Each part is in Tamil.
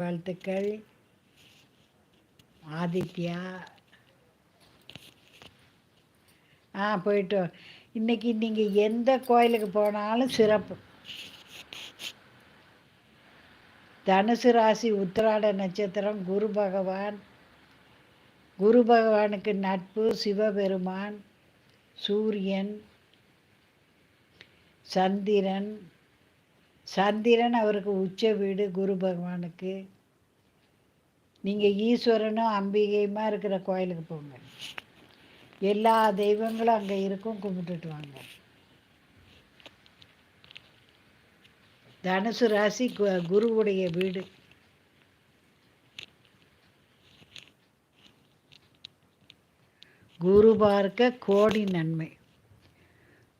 வாழ்த்துக்கள். ஆதித்யா. ஆ போயிட்டோம் இன்னைக்கு நீங்கள் எந்த கோயிலுக்கு போனாலும் சிறப்பு. தனுசு ராசி உத்திராட நட்சத்திரம் குரு பகவான். குரு பகவானுக்கு நட்பு சிவபெருமான் சூரியன் சந்திரன் சந்திரன் அவருக்கு உச்ச வீடு குரு பகவானுக்கு. நீங்கள் ஈஸ்வரனும் அம்பிகையுமா இருக்கிற கோயிலுக்கு போங்க. எல்லா தெய்வங்களும் அங்கே இருக்கும் கும்பிட்டுட்டு வாங்க. தனுசு ராசி குருவுடைய வீடு. குரு பார்க்க கோடி நன்மை.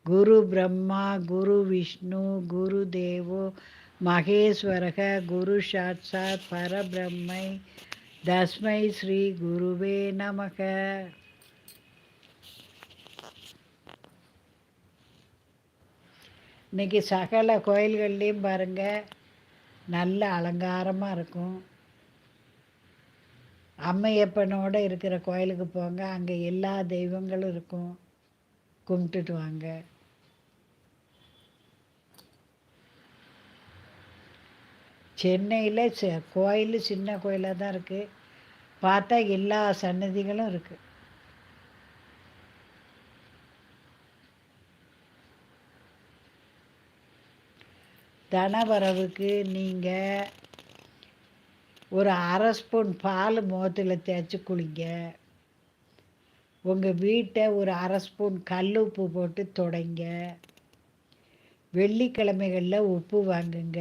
குரு பிரம்மா குரு விஷ்ணு குரு தேவோ மகேஸ்வரக குரு சாட்சாத் பரபிரம்மை தஸ்மை ஸ்ரீ குருவே நமக. இன்றைக்கி சகல கோயில்கள்லேயும் பாருங்கள் நல்ல அலங்காரமாக இருக்கும். அம்மையப்பனோடு இருக்கிற கோயிலுக்கு போங்க அங்கே எல்லா தெய்வங்களும் இருக்கும். கும்பிட்டுட்டு வாங்க சென்னையில் கோயில் சின்ன கோயிலாக தான் இருக்குது பார்த்தா எல்லா சன்னதிகளும் இருக்குது தனவரவுக்கு நீங்கள் ஒரு அரை ஸ்பூன் பால் முகத்தில் தேய்ச்சி குளிங்க. உங்கள் வீட்டை ஒரு அரை ஸ்பூன் கல் உப்பு போட்டு தொடங்க. வெள்ளிக்கிழமைகளில் உப்பு வாங்குங்க.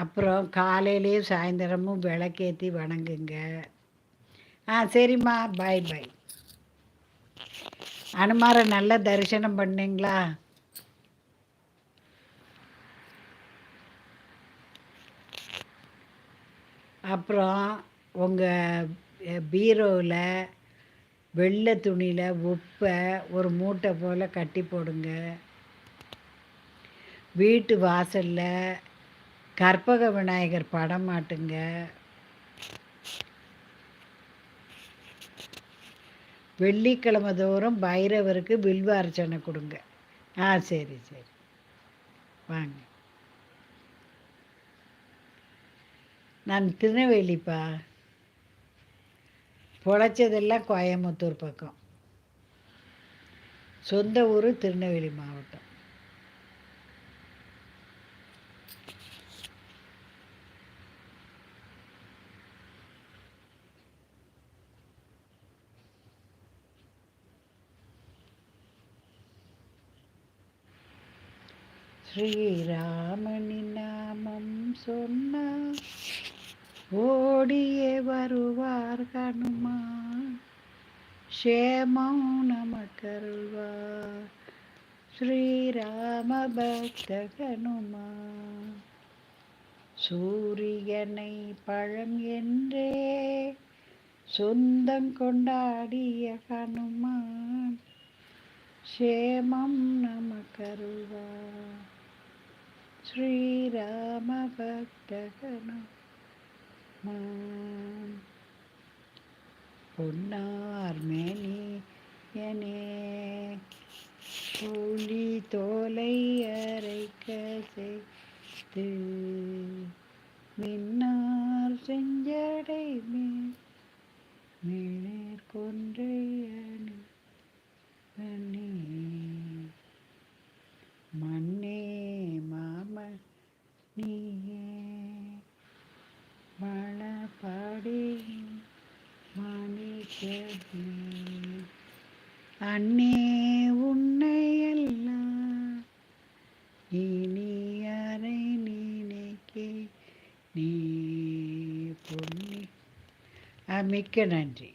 அப்புறம் காலையிலேயும் சாயந்தரமும் விளக்கேற்றி வணங்குங்க. ஆ சரிம்மா. பாய் பாய் அனுமாரை நல்லா தரிசனம் பண்ணீங்களா? அப்புறம் உங்கள் பீரோவில் வெள்ளை துணியில் உப்பை ஒரு மூட்டை போல் கட்டி போடுங்க. வீட்டு வாசலில் கற்பக விநாயகர் படம் மாட்டுங்க. வெள்ளிக்கிழமை தோறும் பைரவருக்கு வில்வ அர்ச்சனை கொடுங்க. ஆ சரி சரி. வாங்க. நான் திருநெல்வேலிப்பா. பொழைச்சதெல்லாம் கோயம்புத்தூர் பக்கம். சொந்த ஊர் திருநெல்வேலி மாவட்டம். ஸ்ரீராமனின் நாமம் சொன்ன ஓடியே வருவார் கணுமான் ஷேமம் நமக்கருள்வார். ஸ்ரீராம பக்த கணுமான் சூரியனை பழம் என்றே சொந்தம் கொண்டாடிய கணுமான் ஷேமம் நமக்கருள்வார். ஸ்ரீராமபக்தகனம் பொன்னார் மேனியனே புலி தோலை அரைக்க செய்து மின்னார் செஞ்சடை மேலே கொன்றை நீயே மழபாடி மாணிக்கி அண்ணே உன்னை எல்லாம் இனி அறை நினைக்கே நீ பொன்னி மிக்க நன்றி